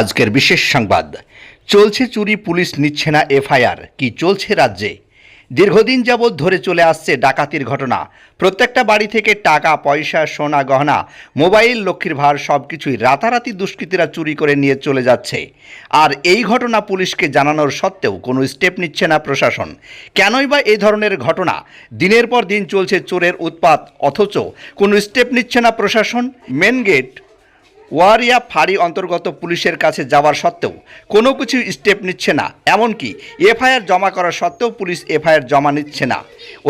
আজকের বিশেষ সংবাদ। চলছে চুরি, পুলিশ নিচ্ছে না এফআইআর। কি চলছে রাজ্যে? দীর্ঘদিন যাবৎ ধরে চলে আসছে ডাকাতির ঘটনা। প্রত্যেকটা বাড়ি থেকে টাকা, পয়সা, সোনা, গহনা, মোবাইল, লক্ষ্মীর ভার সব কিছুই রাতারাতি দুষ্কৃতীরা চুরি করে নিয়ে চলে যাচ্ছে। আর এই ঘটনা পুলিশকে জানানোর সত্ত্বেও কোনো স্টেপ নিচ্ছে না প্রশাসন। কেনই বা এই ধরনের ঘটনা? দিনের পর দিন চলছে চোরের উৎপাত। অথচ কোনো স্টেপ নিচ্ছে না প্রশাসন? মেন গেট ওয়ারিয়া ফাঁড়ি অন্তর্গত পুলিশের কাছে যাওয়ার সত্ত্বেও কোনো কিছু স্টেপ নিচ্ছে না। এমনকি এফআইআর জমা করা সত্ত্বেও পুলিশ এফআইআর জমা নিচ্ছে না।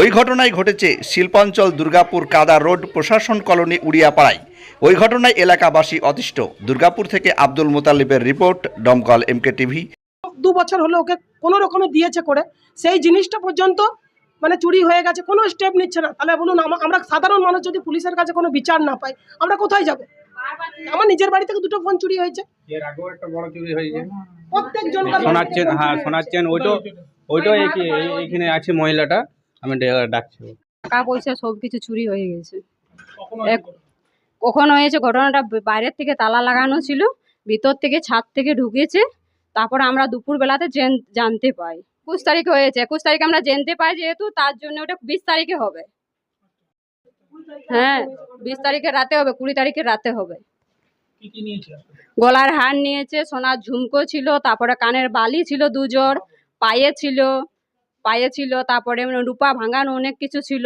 ওই ঘটনায় ঘটেছে শিল্পাঞ্চল দুর্গাপুর কাদা রোড প্রশাসন কলোনি উড়িয়াপাড়ায়। ওই ঘটনায় এলাকাবাসী অতিষ্ঠ। দুর্গাপুর থেকে আব্দুল মোতালিবের রিপোর্ট, দমকল, এমকে টিভি। দু বছর হলো ওকে কোনো রকমে দিয়েছে করে। সেই জিনিসটা পর্যন্ত মানে চুরি হয়ে গেছে, কোনো স্টেপ নিচ্ছে না। তাহলে বলুন আমরা সাধারণ মানুষ যদি পুলিশের কাছে কোনো বিচার না পাই, আমরা কোথায় যাব? আমার নিজের বাড়ি থেকে দুটো ফোন চুরি হয়েছে। এর আগেও একটা বড় চুরি হয়েছে। প্রত্যেকজন শোনাচ্ছেন হ্যাঁ শোনাচ্ছেন ওইটো ওইটাও এখি- এই- এইখানে আছে মহিলাটা আমি ডাকছি। টাকা পয়সা সব কিছু চুরি হয়ে গেছে। কখন হয়েছে ঘটনাটা? বাইরের থেকে তালা লাগানো ছিল ভিতর থেকে ছাদ থেকে ঢুকেছে তারপর আমরা দুপুর বেলাতে জেন- জানতে পাই। একুশ তারিখে হয়েছে একুশ তারিখে আমরা জানতে পাই যেহেতু তার জন্য ওটা বিশ তারিখে হবে। হ্যাঁ বিশ তারিখে রাতে হবে কুড়ি তারিখে রাতে হবে। গলার হার নিয়েছে সোনার ঝুমকো ছিল তারপরে কানের বালি ছিল দুজোর পায়ে ছিল পায়ে ছিল তারপরে রূপা ভাঙানো অনেক কিছু ছিল।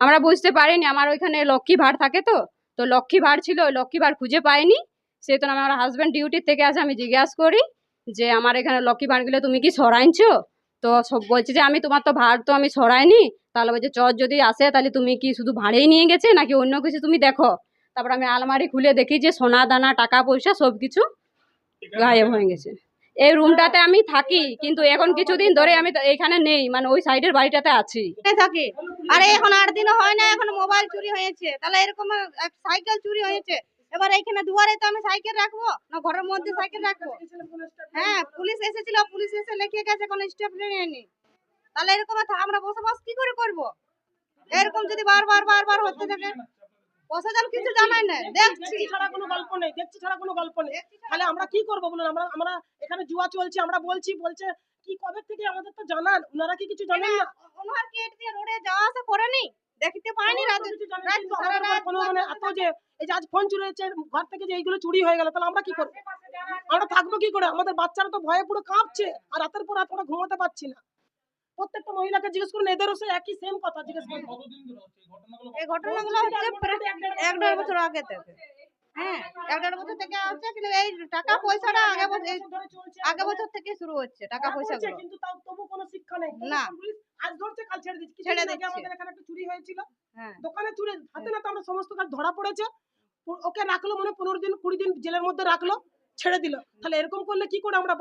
আমরা বুঝতে পারিনি আমার ওইখানে লক্ষ্মী ভাড় থাকে তো তো লক্ষ্মী ভাড় ছিল ওই লক্ষ্মী ভাড় খুঁজে পাইনি। সেহেতু আমার হাজব্যান্ড ডিউটির থেকে আসে আমি জিজ্ঞাসা করি যে আমার এখানে লক্ষ্মী ভাড়গুলো তুমি কি সরাইছো তো সব বলছে যে আমি তোমার তো ভাড় তো আমি সরাইনি তাহলে বলছে চর যদি আসে তাহলে তুমি কি শুধু ভাড়েই নিয়ে গেছে নাকি অন্য কিছু তুমি দেখো? তারপর আমি আলমারি খুলে দেখি যে সোনা দানা টাকা পয়সা সব কিছু গায়েব হয়ে গেছে। এই রুমটাতে আমি থাকি কিন্তু এখন কিছুদিন ধরে আমি এখানে নেই মানে ওই সাইডের বাড়িটাতে আছি। থাকে। আরে এখন আট দিনও হয় না এখন মোবাইল চুরি হয়েছে। তাহলে এরকম সাইকেল চুরি হয়েছে। এবার এখানে দুয়ারে তো আমি সাইকেল রাখব? না ঘরের মধ্যে সাইকেল রাখব? হ্যাঁ পুলিশ এসেছিল পুলিশ এসে লিখে গেছে কোনো স্টেপ নেয়নি তাহলে এরকম আমরা বসবাস কি করে করব? এরকম যদি বারবার বারবার হতে থাকে। প্রশাসন কিছু জানাই না দেখছি ছাড়া কোনো গল্প নেই দেখছি ছাড়া কোনো গল্প নেই। তাহলে আমরা কি করব বলুন? আমরা আমরা এখানে জুয়া চলছে আমরা বলছি বলছে কি কবে থেকে আমাদের তো জানান ওনারা কি কিছু জানেন না? ওনার গেট দিয়ে রোডে যাওয়া আসা করেনি? দেখতে পাইনি রাত। কোনো মানে এত যে এই যে আজ ফোন চুরি হয়েছে ঘর থেকে যে এইগুলো চুরি হয়ে গেল তাহলে আমরা কি করব? আমরা থাকব কি করে? আমাদের বাচ্চারা তো ভয়ে পুরো কাঁপছে আর রাতের পর রাত আমরা ঘুমাতে পারছি না। প্রত্যেকটা মহিলাকে জিজ্ঞেস করুন এদেরও সে একই সেম কথা জিজ্ঞেস করুন। এই ঘটনাগুলো হচ্ছে প্রায় এক দেড় বছর আগে থেকে। হ্যাঁ এক দেড় বছর থেকে আসছে কিন্তু এই টাকা পয়সাটা আগে বছর আগে বছর থেকে শুরু হচ্ছে টাকা পয়সা কিন্তু তাও তবু কোনো শিক্ষা নেই। না। আজ ধরছে কাল ছেড়ে দিচ্ছে। ছেড়ে দিচ্ছে। আমাদের এখানে একটা চুরি হয়েছিল। হ্যাঁ। দোকানে চুরি হাতে না তো আমরা সমস্ত কাজ ধরা পড়েছে। ওকে রাখল মনে পনেরো দিন কুড়ি দিন জেলের মধ্যে রাখল ছেড়ে দিল। তাহলে এরকম করলে কি করে আমরা